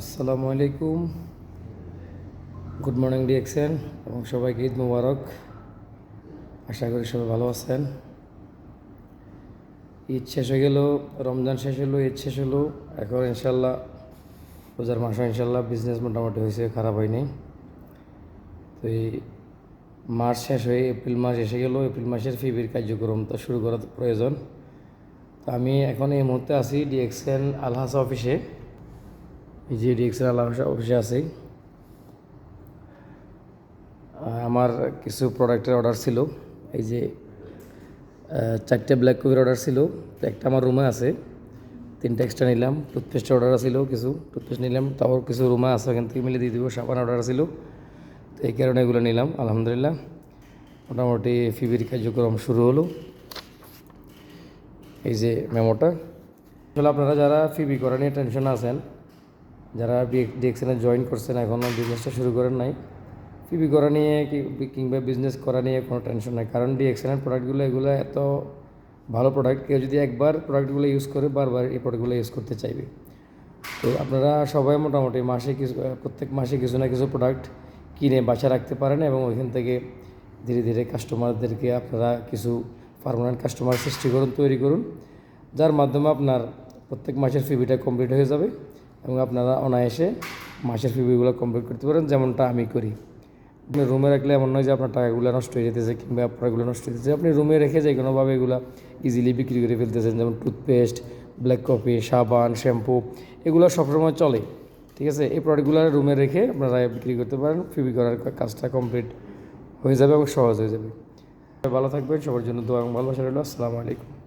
আসসালামু আলাইকুম। Good morning ডিএক্সেন এবং সবাইকে ঈদ মুবারক। আশা করি সবাই ভালো আছেন। ঈদ শেষ হয়ে গেল, রমজান শেষ হলো, ঈদ শেষ হলো। এখন ইনশাল্লাহ রোজার মাসে ইনশাল্লাহ বিজনেস মোটামুটি হয়েছে, খারাপ হয়নি। তো এই মার্চ শেষ হয়ে এপ্রিল মাস এসে গেল, এপ্রিল মাসের ফিবির কার্যক্রম তো শুরু করা প্রয়োজন। তো আমি এখন এই মুহূর্তে আছি ডিএক্সএন আলহাসা অফিসে যে ডিএক্সএল আলহাসা অফিসে আছি। আমার কিছু প্রোডাক্টের অর্ডার ছিল। এই যে চারটে ব্ল্যাক কপির অর্ডার ছিল। একটা আমার রুমে আছে। তিনটা এক্সট্রা নিলাম। টুথপেস্টের অর্ডার ছিল কিছু। টুথপেস্ট নিলাম। তাও কিছু রুমে আছে, ওখান থেকে মিলে দিয়ে দিব। সাবান অর্ডার ছিল। তো এই কারণে এগুলো নিলাম, আলহামদুলিল্লাহ। মোটামুটি ফিবির কার্যক্রম শুরু হলো। এই যে মেমোটা আসলে আপনারা যারা ফিবি করা নিয়ে টেনশন আছেন। যারা ডিএক্সএনে জয়েন করছেন এখনও বিজনেসটা শুরু করেন নাই। ফিবি করা নিয়ে কিংবা বিজনেস করা নিয়ে কোনো টেনশন নাই। কারণ ডিএক্সএনের প্রোডাক্টগুলো এগুলো এত ভালো প্রোডাক্ট কেউ যদি একবার প্রোডাক্টগুলো ইউজ করে, বারবার এই প্রোডাক্টগুলো ইউজ করতে চাইবে। তো আপনারা সবাই মোটামুটি মাসে কিছু, প্রত্যেক মাসে কিছু না কিছু প্রোডাক্ট কিনে বাসা রাখতে পারেন এবং ওইখান থেকে ধীরে ধীরে কাস্টমারদেরকে আপনারা কিছু পারমানেন্ট কাস্টমার সৃষ্টি করুন, তৈরি করুন। যার মাধ্যমে আপনার প্রত্যেক মাসের ফিবিটা কমপ্লিট হয়ে যাবে। এবং আপনারা অনায়াসে মাসের ফিবিগুলো কমপ্লিট করতে পারেন, যেমনটা আমি করি। আপনি রুমে রাখলে এমন নয় যে আপনার টাকাগুলো নষ্ট হয়ে যেতেছে কিংবা আপনারগুলো নষ্ট হয়ে যেতেছে। আপনি রুমে রেখে যে কোনোভাবে এগুলো ইজিলি বিক্রি করে ফেলতেছেন, যেমন টুথপেস্ট ব্ল্যাক কফি সাবান শ্যাম্পু এগুলো সবসময় চলে। ঠিক আছে? এই প্রোডাক্টগুলো রুমে রেখে আপনারা বিক্রি করতে পারেন ফিবি করার কাজটা কমপ্লিট হয়ে যাবে এবং সহজ হয়ে যাবে। ভালো থাকবেন, সবার জন্য দোয়া এবং ভালোবাসা রইল। আসসালামু আলাইকুম।